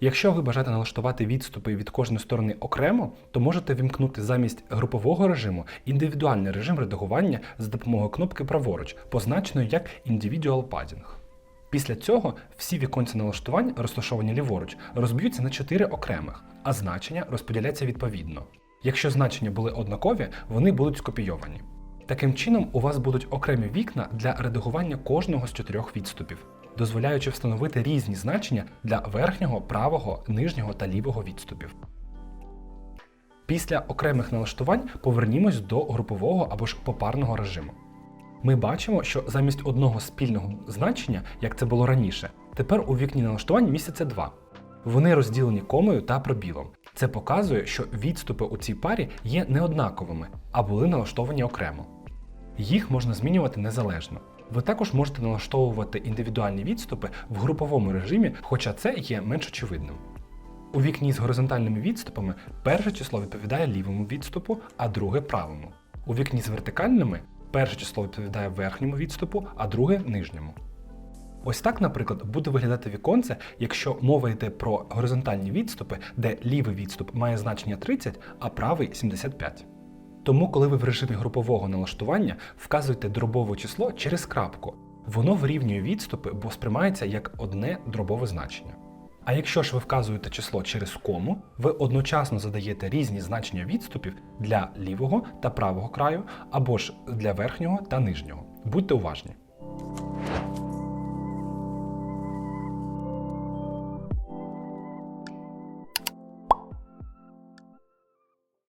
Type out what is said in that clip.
Якщо ви бажаєте налаштувати відступи від кожної сторони окремо, то можете вімкнути замість групового режиму індивідуальний режим редагування за допомогою кнопки праворуч, позначеної як Individual Padding. Після цього всі віконці налаштувань, розташовані ліворуч, розб'ються на 4 окремих, а значення розподіляться відповідно. Якщо значення були однакові, вони будуть скопійовані. Таким чином, у вас будуть окремі вікна для редагування кожного з чотирьох відступів, дозволяючи встановити різні значення для верхнього, правого, нижнього та лівого відступів. Після окремих налаштувань повернімось до групового або ж попарного режиму. Ми бачимо, що замість одного спільного значення, як це було раніше, тепер у вікні налаштувань містяться два. Вони розділені комою та пробілом. Це показує, що відступи у цій парі є неоднаковими, а були налаштовані окремо. Їх можна змінювати незалежно. Ви також можете налаштовувати індивідуальні відступи в груповому режимі, хоча це є менш очевидним. У вікні з горизонтальними відступами перше число відповідає лівому відступу, а друге правому. У вікні з вертикальними перше число відповідає верхньому відступу, а друге нижньому. Ось так, наприклад, буде виглядати віконце, якщо мова йде про горизонтальні відступи, де лівий відступ має значення 30, а правий 75. Тому, коли ви в режимі групового налаштування вказуєте дробове число через крапку, воно вирівнює відступи, бо сприймається як одне дробове значення. А якщо ж ви вказуєте число через кому, ви одночасно задаєте різні значення відступів для лівого та правого краю, або ж для верхнього та нижнього. Будьте уважні.